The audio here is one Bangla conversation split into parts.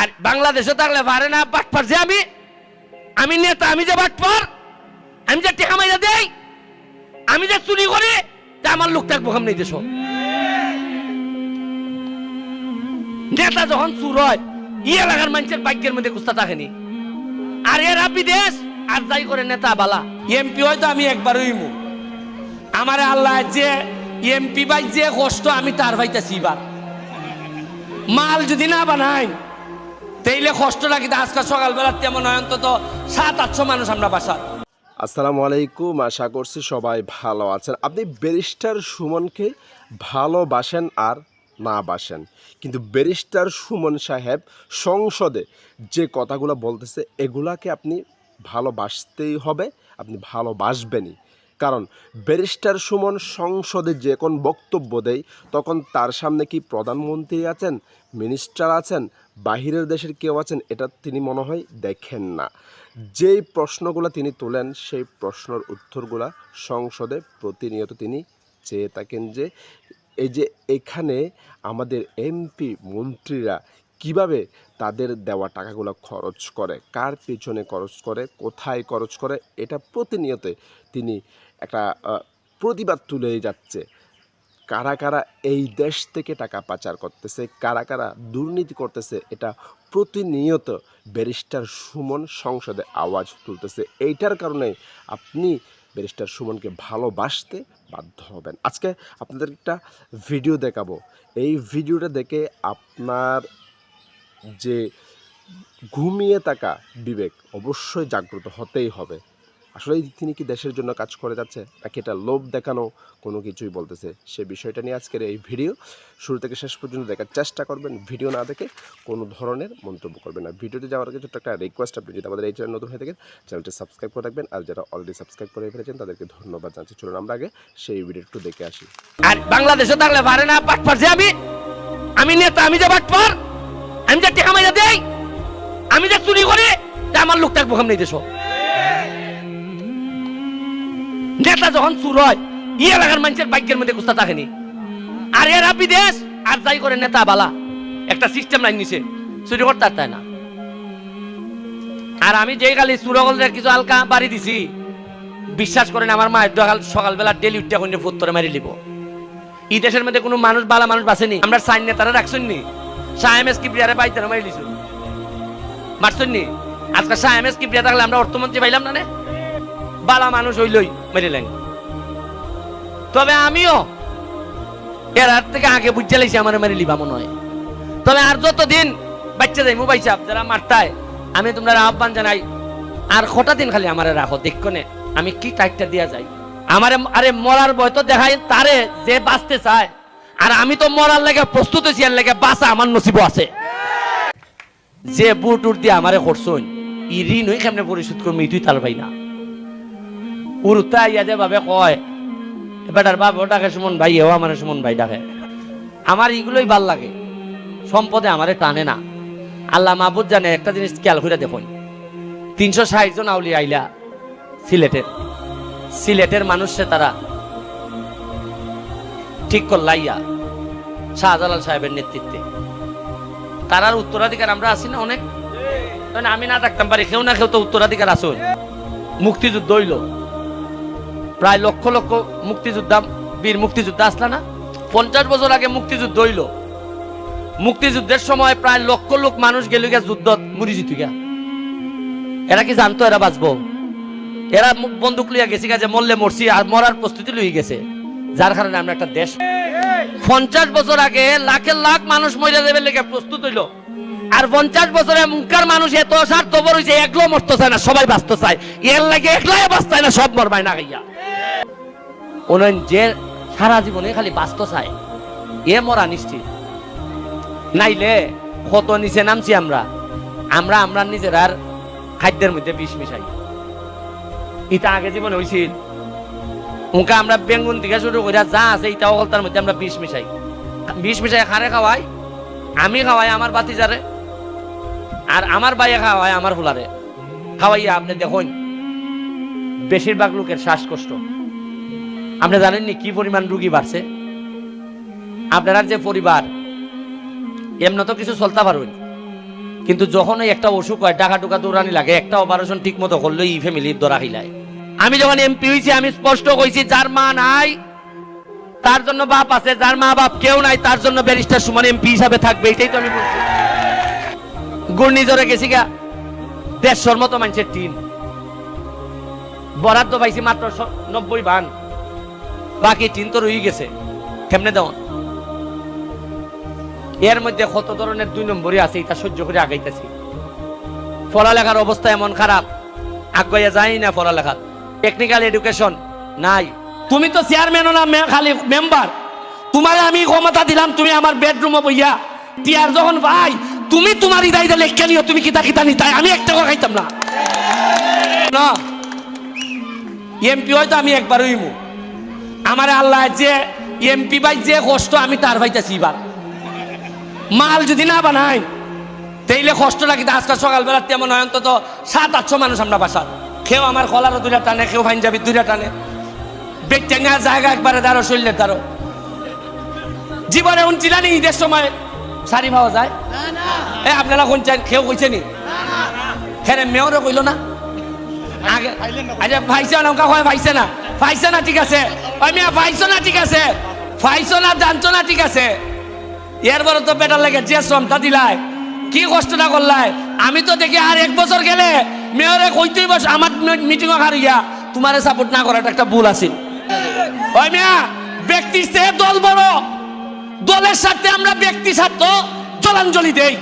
আর বাংলাদেশে থাকলে পারে না বাটপার যে আমি আমি নেতা, আমি যে বাটপার আমি যে টেকা মাইরা দেই, আমি যে চুরি করি, তা আমার লোক থাকব কেমনি দেশ। নেতা যখন চুর হয় ই এলাকার মানুষের ভাগ্যের মধ্যে কুস্তা থাকেনি। আর এরা বিদেশ, আর যাই করে নেতা বালা। এমপি হয়তো আমি একবারই মু আমার আল্লাহ যে এমপি বাই যে কষ্ট আমি তার ভাইতেছি এবার। মাল যদি না বানাই তাইলে কষ্ট লাগে আজকাল সকালবেলা তেমন অন্তত সাত আটশো মানুষ আমরা বাসার। আসসালামু আলাইকুম, আশা করছি সবাই ভালো আছেন। আপনি ব্যারিস্টার সুমনকে ভালোবাসেন আর না বাসেন। কিন্তু ব্যারিস্টার সুমন সাহেব সংসদে যে কথাগুলো বলতেছে, এগুলাকে আপনি ভালোবাসতেই হবে, আপনি ভালোবাসবেনই। কারণ ব্যারিস্টার সুমন সংসদে যে কোন বক্তব্য দেয়, তখন তার সামনে কি প্রধানমন্ত্রী আছেন মিনিস্টার আছেন, বাহিরের দেশের কেউ আছেন, এটা তিনি মনে হয় দেখেন না। যেই প্রশ্নগুলো তিনি তোলেন, সেই প্রশ্নের উত্তরগুলা সংসদে প্রতিনিয়ত তিনি চেয়ে থাকেন যে, এই যে এখানে আমাদের এমপি মন্ত্রীরা কীভাবে তাদের দেওয়া টাকাগুলো খরচ করে, কার পিছনে খরচ করে, কোথায় খরচ করে, এটা প্রতিনিয়ত তিনি একটা প্রতিবাদ তুলে যাচ্ছে। কারা কারা এই দেশ থেকে টাকা পাচার করতেছে, কারা কারা দুর্নীতি করতেছে, এটা প্রতিনিয়ত ব্যারিস্টার সুমন সংসদে আওয়াজ তুলতেছে। এইটার কারণে আপনি ব্যারিস্টার সুমনকে ভালোবাসতে বাধ্য হবেন। আজকে আপনাদের একটা ভিডিও দেখাবো। এই ভিডিওটা দেখে আপনার যে ঘুমিয়ে থাকা বিবেক অবশ্যই জাগ্রত হতেই হবে। আসলে তিনি কি দেশের জন্য কাজ করে যাচ্ছে? নাকি এটা লোভ দেখানো কোনো কিছুই বলতেছে? সে বিষয়টা নিয়ে আজকের এই ভিডিও শুরু থেকে শেষ পর্যন্ত দেখার চেষ্টা করবেন। ভিডিও না দেখে কোনো ধরনের মন্তব্য করবেন না। ভিডিওতে যাওয়ার আগে একটা রিকোয়েস্ট আপনি যদি আমাদের এই চ্যানেল নতুন হয়ে থাকেন চ্যানেলটি সাবস্ক্রাইব করে রাখবেন। আর যারা অলরেডি সাবস্ক্রাইব করে ফেলেছেন, তাদেরকে ধন্যবাদ জানাচ্ছি। চলুন আমরা আগে সেই ভিডিও একটু দেখে আসি। আর বাংলাদেশে থাকলে পারে না আমি আমি নেতা, আমি যে বাটপার আমি যা টেকা মাইরা দেই, আমি যে চুরি করি, তা আমার লোক থাকব কেমনি দেশ নেতা যখন চুর হয়, ই এলাকার মানুষের ভাগ্যের মধ্যে কুস্তা থাকেনি। আর এরা বিদেশ, আর যাই করে নেতা বালা। একটা সিস্টেম লাইন নিছে, চুরি করতে আর না। আর আমি যেই খালি চুরগলের কিছু হালকা বাড়ি দিছি, বিশ্বাস করেন আমার মায়ের দোকাল সকালবেলা ডেলি উঠতে এখন ফুত্তরে মারি লিব। এই দেশের মধ্যে কোনো মানুষ বালা মানুষ বাসেনি আমরা সাইন নেতারা রাখছেন নি মারি মারছেন নি? আজকে থাকলে আমরা অর্থমন্ত্রী পাইলাম না বালা মানুষ হইলই তবে আমিও এর থেকে আগে বুঝতে লাইছি আমার মেরে লিবা মনে হয়। তবে আর যতদিন বাচ্চা যাই মোবাইল যারা মারতায়, আমি তোমরা আহ্বান জানাই, আর কটা দিন খালি আমারে রাখো দেখনে আমি কি টাইটটা দিয়া যাই। আমারে, আরে মরার বয় তো দেখাই, তারে যে বাঁচতে চায় আর আমি তো মরার লেগে প্রস্তুত লেগে বাঁচা আমার নসিব আছে। যে বুট উট দিয়ে আমারে করছই ই ঋণ হই কেমনে পরিশোধ করব তুই তার ভাই না। উরুতা ইয়া যে ভাবে কয় বেটার বাপ ডাকে সুমন ভাই, এও আমার সুমন ভাই ডাকে। আমার এগুলোই ভালো লাগে, সম্পদে আমারে টানে না। আল্লাহ মাহবুদ জানে, একটা জিনিস খেয়াল করে দেখুন। তিনশো ষাট জন আউলি আইলা সিলেটের। সিলেটের মানুষে তারা ঠিক করলাইয়া শাহজালাল সাহেবের নেতৃত্বে। তারার উত্তরাধিকার আমরা আছি না অনেক? আমি না থাকতাম পারি, কেউ না কেউ তো উত্তরাধিকার আসুন মুক্তিযুদ্ধ হইল। প্রায় লক্ষ লক্ষ মুক্তিযোদ্ধা, বীর মুক্তিযোদ্ধা আসলা না? পঞ্চাশ বছর আগে মুক্তিযুদ্ধ হইল। মুক্তিযুদ্ধের সময় প্রায় লক্ষ লোক মানুষ গেল গিয়া যুদ্ধ মুড়ি জিতু গিয়া। এরা কি জানতো এরা বাঁচবো? এরা বন্দুক লইয়া গেছে গা যে মরলে মরছি, আর মরার প্রস্তুতি লইয়া গেছে। যার কারণে আমরা একটা দেশ পঞ্চাশ বছর আগে লাখের লাখ মানুষ মরে দেবে লেগে প্রস্তুত হইল। আর পঞ্চাশ বছরে মুখার মানুষ এত স্বার্থপর হয়েছে একলো মরতে চায় না, সবাই বাঁচতে চায়। এর লাগে একলাই বাঁচতে না, সব মরবাই না গাইয়া ওনার যে সারা জীবনে খালি বাঁচতে চায়, এ মরা নিশ্চিত। নাইলে কত নিচে নামছি আমরা? আমরা আমরা নিজের আর খাদ্যের মধ্যে বিষ মিশাই। ইটা আগে জীবনে হয়েছিল উনকা আমরা বেঙ্গুন থেকে শুরু করে যা আছে ইটা অকলতার মধ্যে আমরা বিষ মিশাই। বিষ মিশাই খারে খাওয়াই, আমি খাওয়াই আমার বাতি যারে আর আমার বাইয়ে খাওয়াই আমার ফুলারে। খাওয়াইয়া আপনি দেখুন, বেশিরভাগ লোকের শ্বাসকষ্ট। আপনি জানেননি কি পরিমাণ রুগী বাড়ছে? আপনার যে পরিবার এমন তো কিছু চলতে পারবেন কিন্তু যখন একটা অসুখ হয় টাকা টুকা দৌড়ানি লাগে, একটা অপারেশন ঠিক মতো করলে ই ফ্যামিলির দরা হিলায় আমি যখন এমপি হয়েছি আমি স্পষ্ট কইছি, যার মা নাই, তার জন্য বাপ আছে, যার মা বাপ কেউ নাই, তার জন্য ব্যারিস্টার সুমন এমপি হিসাবে থাকবে এটাই তো আমি বলছি। ঘূর্ণিঝড়ে গেছি গা, দেড়শোর মতো মানুষের টিম বরাদ্দ পাইছি মাত্র নব্বই বান। বাকি টিন তো রয়ে গেছে, কেমনে দেওয়া? এর মধ্যে কত ধরনের দুই নম্বরই আছে, এটা সহ্য করে আগাইতেছি। পড়ালেখার অবস্থা এমন খারাপ, আগাইয়া যাই না পড়ালেখা টেকনিক্যাল এডুকেশন নাই। তুমি তো চেয়ারম্যানও না খালি মেম্বার তোমার আমি ক্ষমতা দিলাম, তুমি আমার বেডরুমে বইয়া। টিয়ার যখন ভাই, তুমি তোমার ইদাই দিলে নিও, তুমি কিতা কিতা নি তাই আমি একটা কথা খাইতাম না। না। এমপি হয়তো আমি একবার হইমু। আমার আল্লাহ যে এমপি ভাই যে কষ্ট আমি তার ভাইতেছি এবার। মাল যদি না বানাই তাইলে কষ্ট লাগে আজকাল সকালবেলা তেমন হয়, অন্তত সাত, আটশো মানুষ আমরা বাসার কেউ আমার কলারও দুইটা টানে কেউ পাঞ্জাবি দুইটা টানে। বেটেঙ্গা জায়গা একবারে দাঁড়ো শরীরের দাঁড়ো। জীবনে উনছিলা নি ঈদের সময়। শাড়ি পাওয়া যায়? এ, আপনারা কোন চান কেউ কইছে নি? খেরে মেয়রে কইল না। আগে আচ্ছা ভাইছে না কয়, ভাইছে না। ভাইছে না, ঠিক আছে। ওই মিয়া, ভাইছো না, ঠিক আছে। ভাইছো না, জানছো না, ঠিক আছে। এর বড় তো বেটার লাগে, যে শ্রমটা দিলাই কি কষ্টটা করলাই আমি তো দেখি আর এক বছর গেলে মেয়রে কইতেই বস, আমার মিটিং হারিয়া। তোমারে সাপোর্ট না করাটা একটা ভুল ব্যক্তির চেয়ে দল বড়। দলের সাথে আমরা ব্যক্তি স্বার্থ জলাঞ্জলি দেই।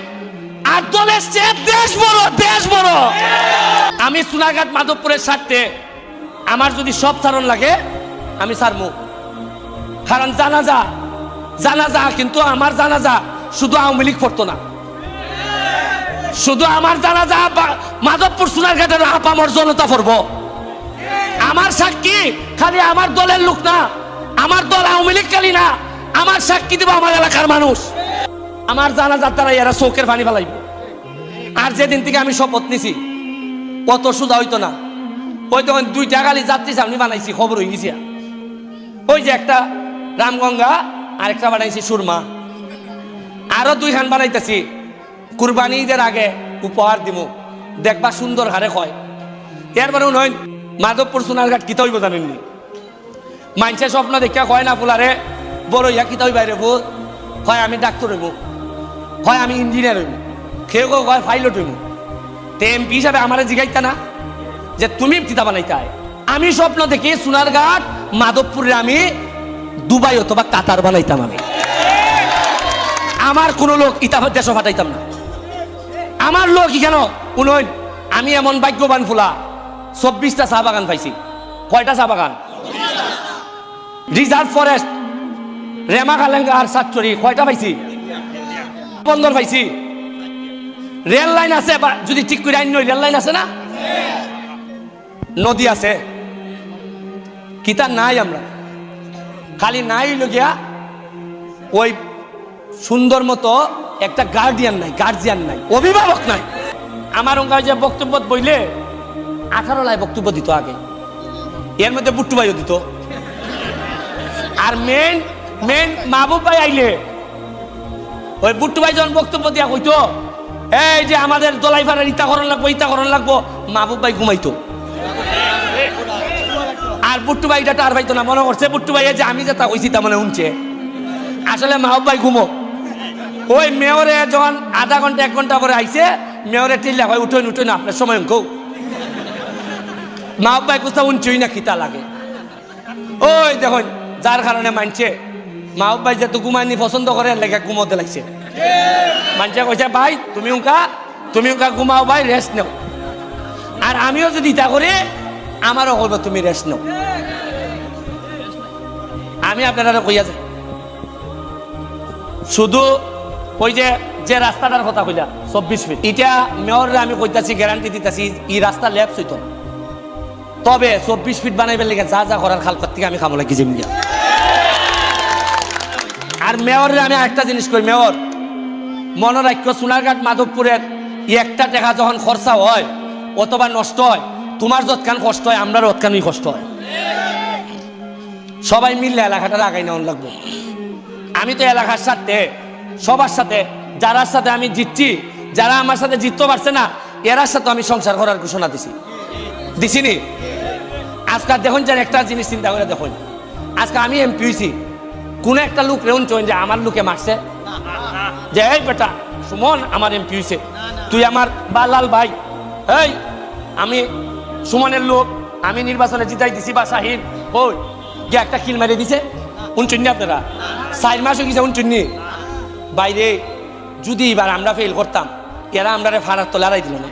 আর দলের দেশ বড় দেশ বড়। আমি সোনারঘাট মাধবপুরের স্বার্থে আমার যদি সব সারণ লাগে, আমি সারমু কারণ জানাজা জানাজা কিন্তু আমার জানাজা, শুধু আওয়ামী লীগ পড়তো না। শুধু আমার জানাজা বা- মাধবপুর সোনারঘাটের আপামর জনতা পড়ব। আমার সাক্ষী খালি আমার দলের লোক না, আমার দল আওয়ামী লীগ খালি না, আমার সাক্ষী দিব আমার এলাকার মানুষ। আমার জানাজার দ্বারা এরা চৌকের পানি ফেলাইব। আর যেদিন থেকে আমি শপথ নিছি, কত সুদা হইতো না। ওই তখন দুইটা গালি যাত্রী সামনে বানাইছি, খবর হয়ে গেছি। ওই যে একটা রামগঙ্গা আর একটা বানাইছি সুরমা। আরও দুইখান বানাইতেছি। কুরবানি ঈদের আগে উপহার দিব দেখবা সুন্দর হারে হয় এরপরে নয় মাধবপুর সোনারঘাট কিতা হইব জানেননি? মানছে স্বপ্ন দেখা কয়, না ফুলারে, বড় ইয়া কিতা হইবা রে বল কয় আমি ডাক্তার হইব। কয় আমি ইঞ্জিনিয়ার হইব। কেউ কেউ কয়, পাইলট হইব। তে এমপি হিসাবে আমার জিগাইতা না, যে তুমি কিতা বানাইতে আমি স্বপ্ন দেখি সোনারঘাট, মাধবপুরে আমি দুবাই অথবা কাতার বানাইতাম আমি। আমার কোনো লোক ইতা দেশ ফাটাইতাম না। আমার লোক কেন উনয় আমি এমন ভাগ্যবান ফুলা, চব্বিশটা চা বাগান পাইছি। কয়টা চা বাগান? রিজার্ভ ফরেস্ট, রেমা কালেঙ্গা আর সাতচুরি, কয়টা পাইছি? বন্দর পাইছি। রেল লাইন আছে, বা যদি ঠিক করে আইন রেল লাইন আছে না? নদী আছে। কিতা নাই আমরা। খালি নাই লগিয়া ওই সুন্দর মতো একটা গার্ডিয়ান নাই গার্জিয়ান নাই, অভিভাবক নাই। আমার ওঙ্কা যে বক্তব্য বইলে আঠারো লাই বক্তব্য দিত আগে। এর মধ্যে বুট্টু ভাইও দিত। আর মেন মেন মাহবুব ভাই আইলে, ওই বুট্টু ভাই যখন বক্তব্য দিয়া কইতো, এই যে আমাদের দলাই ফাড়ার ইতা করণ লাগবো ইতা করণ লাগবো মাহবুব ভাই ঘুমাইতো। আর বুট্টু ভাই এটা আর ভাইতো না, মনে করছে বুট্টু ভাই যে আমি যেটা কইছি, তা মনে শুনছে আসলে মাহবুব ভাই ঘুমো। ওই মেয়রে যখন আধা ঘণ্টা, এক ঘণ্টা পরে আইছে, মেয়রে টিল্লা হয় উঠোন উঠোন আপনার সময় কৌ মাহবুব ভাই কোথাও উঞ্চই না, খিতা লাগে। ওই দেখুন, যার কারণে মানছে, মা মাহবুব ভাই যেহেতু ঘুমাইনি পছন্দ করে লেগে ঘুমোতে লাগছে। মানছে, কইছে, ভাই, তুমি উনকা তুমি উনকা ঘুমাও, ভাই রেস্ট নেও। আর আমিও যদি ইটা করি, আমারও করব, তুমি রেস্ট নাও। আমি আপনারা কইয়া যাই, শুধু ওই যে যে রাস্তাটার কথা কইলা, চব্বিশ ফিট এটা মেয়র আমি কইতাছি গ্যারান্টি দিতেছি এই রাস্তা লেফট হইতো। তবে চব্বিশ ফিট বানাইবার লেগে যা যা করার খাল থেকে আমি খাব লাগি যেমনি আর মেয়রের আমি আরেকটা জিনিস করি মেয়র, মনে রাখ্য সোনারঘাট মাধবপুরের ই একটা টাকা যখন খরচা হয়, অথবা নষ্ট হয়, তোমার যৎকান কষ্ট হয় আমরার অতখানই কষ্ট হয়। সবাই মিললে এলাকাটার আগাই নেওয়ান লাগবো। আমি তো এলাকার সাথে সবার সাথে, যারার সাথে আমি জিতছি, যারা আমার সাথে জিততে পারছে না, এরার সাথে আমি সংসার করার ঘোষণা দিছি। দিছিনি? আজকে দেখুন যেন একটা জিনিস চিন্তা করে দেখুন। আজকে আমি এমপি হয়েছি। কোন একটা লোক রেউন চইন যে আমার লোকে মারছে? যে, এই বেটা, সুমন আমার এমপি হয়েছে। তুই আমার বালাল ভাই। এই, আমি সুমনের লোক। আমি নির্বাচনে জিতাই দিছি, বা শাহিন। ওই গিয়ে একটা কিল মেরে দিছে। উনচুন্নি আপনারা? চার মাস হয়ে গেছে উনচুন্নি। বাইরে যদি এবার আমরা ফেল করতাম এরা আমরা ফাড়ার তো লড়াই দিল না।